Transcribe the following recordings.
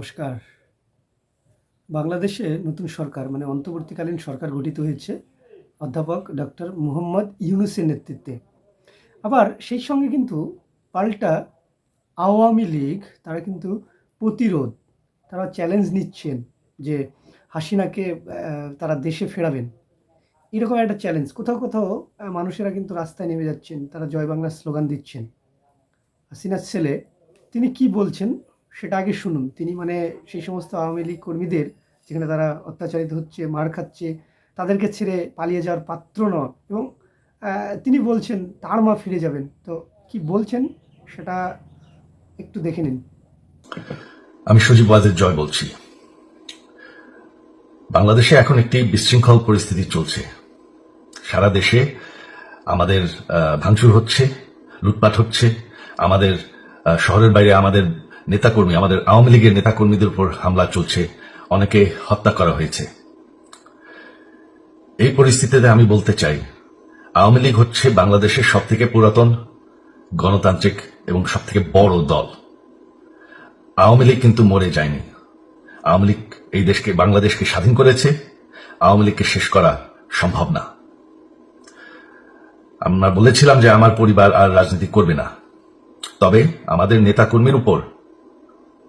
নমস্কার। বাংলাদেশে নতুন সরকার মানে অন্তর্বর্তীকালীন সরকার গঠিত হয়েছে অধ্যাপক ডক্টর মুহম্মদ ইউনুসের নেতৃত্বে। আবার সেই সঙ্গে কিন্তু পাল্টা আওয়ামী লীগ, তারা কিন্তু প্রতিরোধ, তারা চ্যালেঞ্জ নিচ্ছেন যে হাসিনাকে তারা দেশে ফেরাবেন। এরকম একটা চ্যালেঞ্জ কোথাও কোথাও মানুষেরা কিন্তু রাস্তায় নেমে যাচ্ছেন, তারা জয় বাংলা স্লোগান দিচ্ছেন। হাসিনার ছেলে, তিনি কি বলছেন? সেটা আগে শুনুন। তিনি মানে সেই সমস্ত আওয়ামী লীগ কর্মীদের, যেখানে তারা অত্যাচারিত হচ্ছে, মার খাচ্ছে, তাদেরকে ছেড়ে পালিয়ে যাওয়ার পাত্র নয় এবং তিনি বলছেন, তার মা ফিরে যাবেন। তো কি বলছেন? সেটা একটু দেখে নিন। আমি সজীব ওয়াজের জয় বলছি। বাংলাদেশে এখন একটি বিশৃঙ্খল পরিস্থিতি চলছে। সারা দেশে আমাদের ভাঙচুর হচ্ছে, লুটপাট হচ্ছে। আমাদের শহরের বাইরে আমাদের নেতাকর্মী, আমাদের আওয়ামী লীগের নেতাকর্মীদের উপর হামলা চলছে, অনেকে হত্যা করা হয়েছে। এই পরিস্থিতিতে আমি বলতে চাই, আওয়ামী লীগ হচ্ছে বাংলাদেশের সব থেকে পুরাতন গণতান্ত্রিক এবং সব থেকে বড় দল। আওয়ামী লীগ কিন্তু মরে যায়নি। আওয়ামী লীগ এই দেশকে, বাংলাদেশকে স্বাধীন করেছে, আওয়ামী লীগকে শেষ করা সম্ভব না। আমরা বলেছিলাম যে আমার পরিবার আর রাজনীতি করবে না। তবে আমাদের নেতাকর্মীর উপর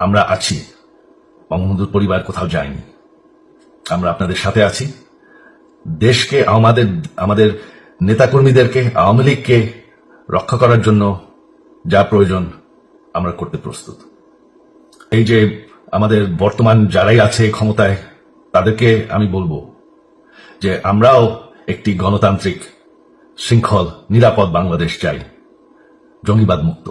আমরা আছি। বঙ্গবন্ধুর পরিবার কোথাও যায়নি। আমরা আপনাদের সাথে আছি। দেশকে, আমাদের আমাদের নেতাকর্মীদেরকে, আওয়ামী লীগকে রক্ষা করার জন্য যা প্রয়োজন, আমরা করতে প্রস্তুত। এই যে আমাদের বর্তমান যারাই আছে ক্ষমতায়, তাদেরকে আমি বলব যে আমরাও একটি গণতান্ত্রিক, শৃঙ্খল, নিরাপদ বাংলাদেশ চাই, জঙ্গিবাদ মুক্ত।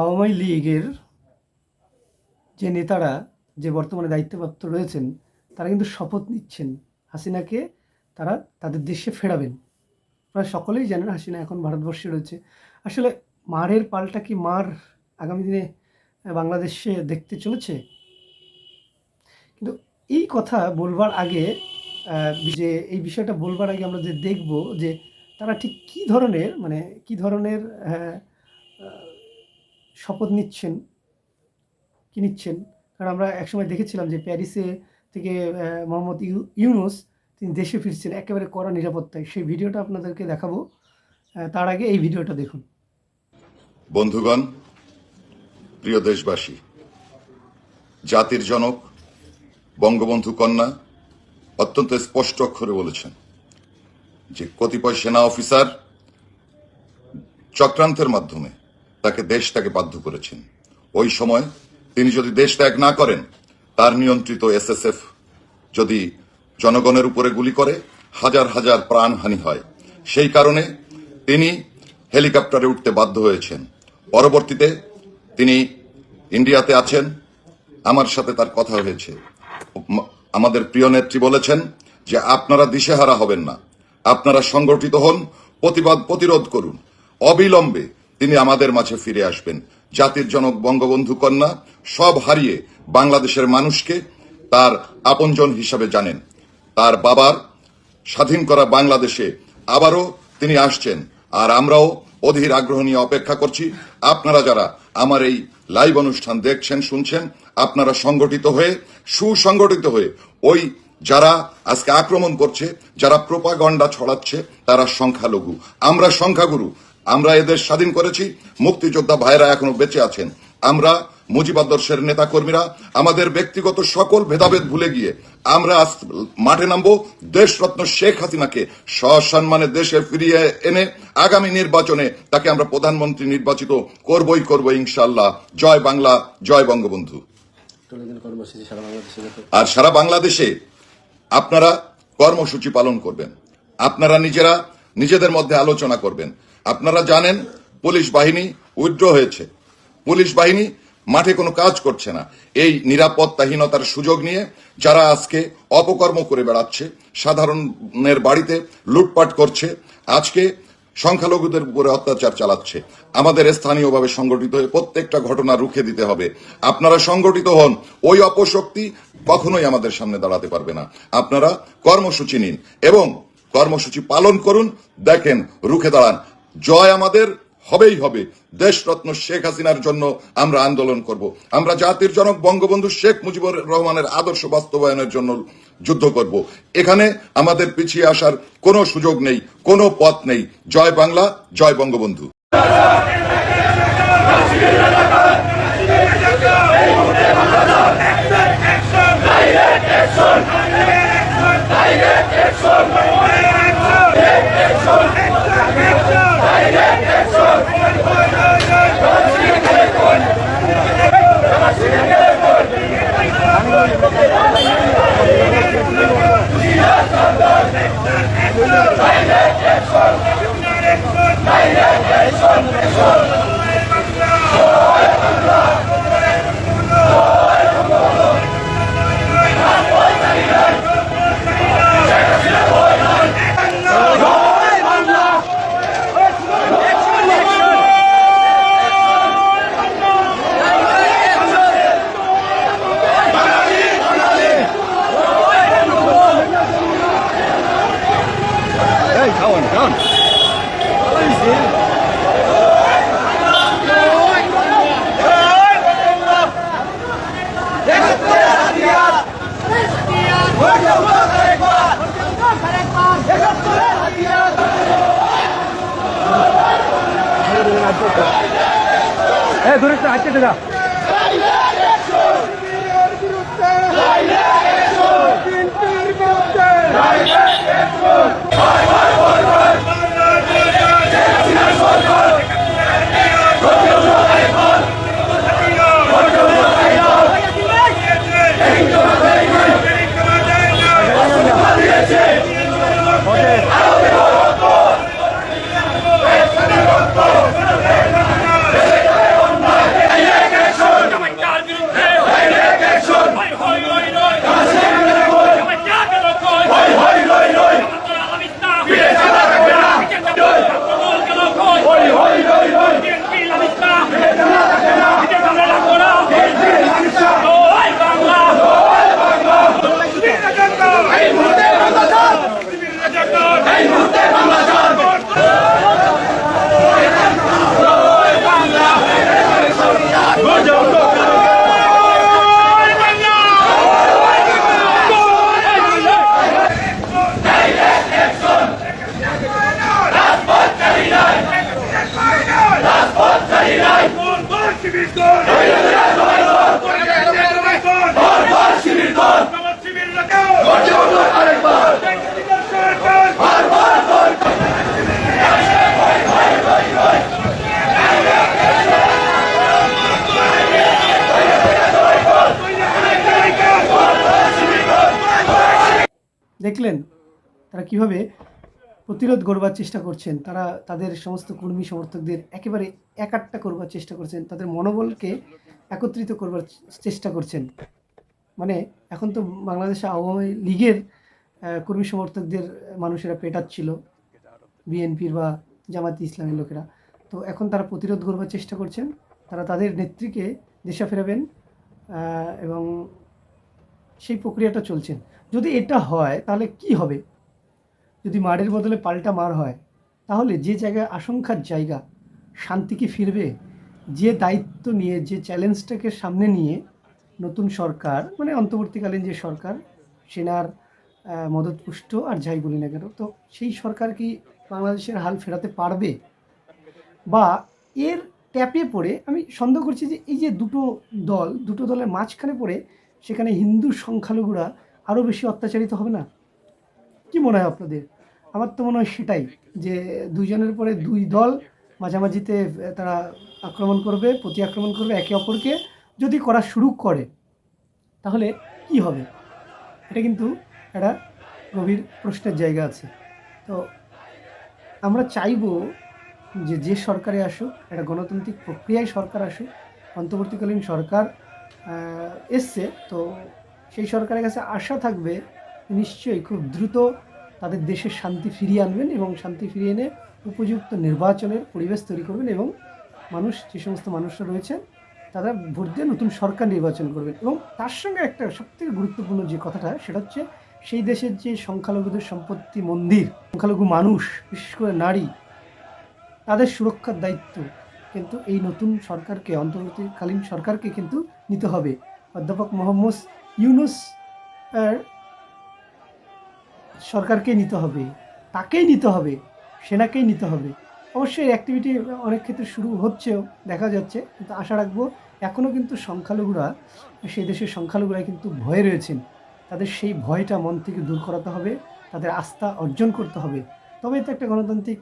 আওয়ামী লীগের যে নেতারা, যে বর্তমানে দায়িত্বপ্রাপ্ত রয়েছেন, তারা কিন্তু শপথ নিচ্ছেন হাসিনাকে তারা তাদের দেশে ফেরাবেন। প্রায় সকলেই জানেন হাসিনা এখন ভারতবর্ষে রয়েছে। আসলে মারের পাল্টা কি মার আগামী দিনে বাংলাদেশে দেখতে চলেছে? কিন্তু এই কথা বলবার আগে যে এই বিষয়টা বলবার আগে আমরা যে দেখব যে তারা ঠিক কী ধরনের মানে কী ধরনের শপথ নিচ্ছেন? কি নিচ্ছেন? কারণ আমরা একসময় দেখেছিলাম যে প্যারিসে থেকে মোহাম্মদ ইউ- ইউনুস তিনি দেশে ফিরছেন, একেবারে কড়া নিরাপত্তায়। সেই ভিডিওটা আপনাদেরকে দেখাবো। তার আগে এই ভিডিওটা দেখুন। বন্ধুগণ, প্রিয় দেশবাসী, জাতির জনক, বঙ্গবন্ধু কন্যা অত্যন্ত স্পষ্ট অক্ষরে বলেছেন যে কতিপয় সেনা অফিসার চক্রান্তের মাধ্যমে তাকে দেশ ত্যাগে বাধ্য করেছেন। ওই সময় তিনি যদি দেশ ত্যাগ না করেন, তার নিয়ন্ত্রিত এসএসএফ যদি জনগণের উপরে গুলি করে, হাজার হাজার প্রাণহানি হয়। সেই কারণে তিনি হেলিকপ্টারে উঠতে বাধ্য হয়েছেন। পরবর্তীতে তিনি ইন্ডিয়াতে আছেন। আমার সাথে তার কথা হয়েছে। আমাদের প্রিয় নেত্রী বলেছেন যে আপনারা দিশেহারা হবেন না। আপনারা সংগঠিত হন, প্রতিবাদ প্রতিরোধ করুন। অবিলম্বে তিনি আমাদের মাঝে ফিরে আসবেন। জাতির জনক বঙ্গবন্ধু কন্যা সব হারিয়ে বাংলাদেশের মানুষকে তার আপনজন হিসাবে জানেন। তার বাবার স্বাধীন করা বাংলাদেশে আবারও তিনি আসছেন। আর আমরাও অধীর আগ্রহ নিয়ে অপেক্ষা করছি। আপনারা যারা আমার এই লাইভ অনুষ্ঠান দেখছেন, শুনছেন, আপনারা সংগঠিত হয়ে, সুসংগঠিত হয়ে ওই যারা আজকে আক্রমণ করছে, যারা প্রোপাগন্ডা ছড়াচ্ছে, তারা সংখ্যালঘু। আমরা সংখ্যাগুরু। আমরা এদের স্বাধীন করেছি, মুক্তিযোদ্ধা ভাইরা এখনও বেঁচে আছেন। আমরা মুজিবাদর্শের নেতাকর্মীরা, আমাদের ব্যক্তিগত সকল ভেদাভেদ ভুলে গিয়ে আমরা মাঠে নামবো। দেশরত্ন শেখ হাসিনাকে সসম্মানে দেশে ফিরিয়ে এনে আগামী নির্বাচনে তাকে আমরা প্রধানমন্ত্রী নির্বাচিত করবই করব ইনশাল্লাহ জয় বাংলা, জয় বঙ্গবন্ধু। আর সারা বাংলাদেশে আপনারা কর্মসূচি পালন করবেন। আপনারা নিজেরা নিজেদের মধ্যে আলোচনা করবেন। আপনারা জানেন, পুলিশ বাহিনী উইথড্র হয়েছে। পুলিশ বাহিনী মাঠে কোনো কাজ করছে না। এই নিরাপত্তাহীনতার সুযোগ নিয়ে যারা আজকে অপকর্ম করে বেড়াচ্ছে, সাধারণের বাড়িতে লুটপাট করছে, আজকে সংখ্যালঘুদের উপরে অত্যাচার চালাচ্ছে। আমাদের স্থানীয়ভাবে সংগঠিত হয়ে প্রত্যেকটা ঘটনা রুখে দিতে হবে। আপনারা সংগঠিত হন, ওই অপশক্তি কখনোই আমাদের সামনে দাঁড়াতে পারবে না। আপনারা কর্মসূচি নিন এবং কর্মসূচি পালন করুন, দেখেন, রুখে দাঁড়ান। জয় আমাদের হবেই হবে। দেশরত্ন শেখ হাসিনার জন্য আমরা আন্দোলন করব। আমরা জাতির জনক বঙ্গবন্ধু শেখ মুজিবুর রহমানের আদর্শ বাস্তবায়নের জন্য যুদ্ধ করব। এখানে আমাদের পিছিয়ে আসার কোনো সুযোগ নেই, কোনো পথ নেই। জয় বাংলা, জয় বঙ্গবন্ধু। Bismillah. দেখলেন তারা কীভাবে প্রতিরোধ গড়বার চেষ্টা করছেন, তারা তাদের সমস্ত কর্মী সমর্থকদের একেবারে একাট্টা করবার চেষ্টা করছেন, তাদের মনোবলকে একত্রিত করবার চেষ্টা করছেন। মানে এখন তো বাংলাদেশে আওয়ামী লীগের কর্মী সমর্থকদের মানুষেরা পেটাচ্ছিল, বিএনপির বা জামাতি ইসলামের লোকেরা। তো এখন তারা প্রতিরোধ করবার চেষ্টা করছেন, তারা তাদের নেত্রীকে দেশে ফেরাবেন এবং সেই প্রক্রিয়াটা চলছেন। যদি এটা হয়, তাহলে কি হবে? যদি মারের বদলে পাল্টা মার হয়, তাহলে যে জায়গায় আশঙ্কার জায়গা, শান্তি কি ফিরবে? যে দায়িত্ব নিয়ে, যে চ্যালেঞ্জটাকে সামনে নিয়ে নতুন সরকার মানে অন্তর্বর্তীকালীন যে সরকার, সেনার মদতপুষ্ট আর যাই বলি না কেন, তো সেই সরকার কি বাংলাদেশের হাল ফেরাতে পারবে? বা এর ট্যাপে পড়ে আমি সন্দেহ করছি যে এই যে দুটো দল, দুটো দলের মাঝখানে পড়ে, সেখানে হিন্দু সংখ্যালঘুরা আরও বেশি অত্যাচারিত হবে না? কি মনে হয় আপনাদের? আমার তো মনে হয় সেটাই, যে দুইজনের পরে দুই দল মাঝামাঝিতে তারা আক্রমণ করবে, প্রতি আক্রমণ করবে, একে অপরকে যদি করা শুরু করে, তাহলে কি হবে? এটা কিন্তু একটা গভীর প্রশ্নের জায়গা আছে। তো আমরা চাইব যে যে সরকারে আসুক, একটা গণতান্ত্রিক প্রক্রিয়ায় সরকার আসুক, অন্তর্বর্তীকালীন সরকার এসছে, তো সেই সরকারের কাছে আশা থাকবে নিশ্চয়ই খুব দ্রুত তাদের দেশের শান্তি ফিরিয়ে আনবেন এবং শান্তি ফিরিয়ে এনে উপযুক্ত নির্বাচনের পরিবেশ তৈরি করবেন এবং মানুষ, যে সমস্ত মানুষরা রয়েছে তারা ভোট দিয়ে নতুন সরকার নির্বাচন করবেন। এবং তার সঙ্গে একটা সবথেকে গুরুত্বপূর্ণ যে কথাটা, সেটা হচ্ছে সেই দেশের যে সংখ্যালঘুদের সম্পত্তি মন্দির, সংখ্যালঘু মানুষ, বিশেষ করে নারী, তাদের সুরক্ষার দায়িত্ব কিন্তু এই নতুন সরকারকে, অন্তর্বর্তীকালীন সরকারকে কিন্তু নিতে হবে। অধ্যাপক মোহাম্মদ ইউনুস সরকারকে নিতে হবে, তাকেই নিতে হবে, সেনাকেই নিতে হবে। অবশ্যই অ্যাক্টিভিটি অনেক ক্ষেত্রে শুরু হচ্ছেও, দেখা যাচ্ছে। কিন্তু আশা রাখব এখনও কিন্তু সংখ্যালঘুরা, সেই দেশের সংখ্যালঘুরা কিন্তু ভয়ে রয়েছেন। তাদের সেই ভয়টা মন থেকে দূর করাতে হবে, তাদের আস্থা অর্জন করতে হবে। তবে তো একটা গণতান্ত্রিক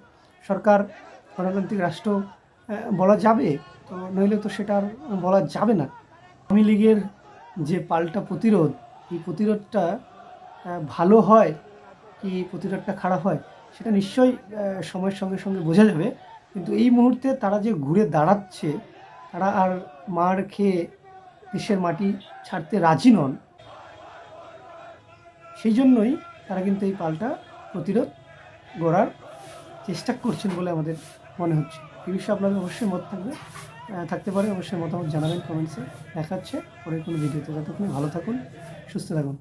সরকার, গণতান্ত্রিক রাষ্ট্র বলা যাবে। তো নইলে তো সেটা আর বলা যাবে না। আওয়ামী লীগের যে পাল্টা প্রতিরোধ, এই প্রতিরোধটা ভালো হয় কি প্রতিরোধটা খারাপ হয়, সেটা নিশ্চয়ই সময়ের সঙ্গে সঙ্গে বোঝা যাবে। কিন্তু এই মুহূর্তে তারা যে ঘুরে দাঁড়াচ্ছে, তারা আর মার খেয়ে দেশের মাটি ছাড়তে রাজি নন। সেই জন্যই তারা কিন্তু এই পাল্টা প্রতিরোধ গড়ার চেষ্টা করছেন বলে আমাদের মনে হচ্ছে। এই বিষয়ে আপনাদের অবশ্যই মত থাকবে থাকতে পারে। অবশ্যই মতামত জানাবেন, কমেন্টসে দেখাচ্ছে। পরে কোনো ভিডিওতে, ততক্ষণ ভালো থাকুন, সুস্থ থাকুন।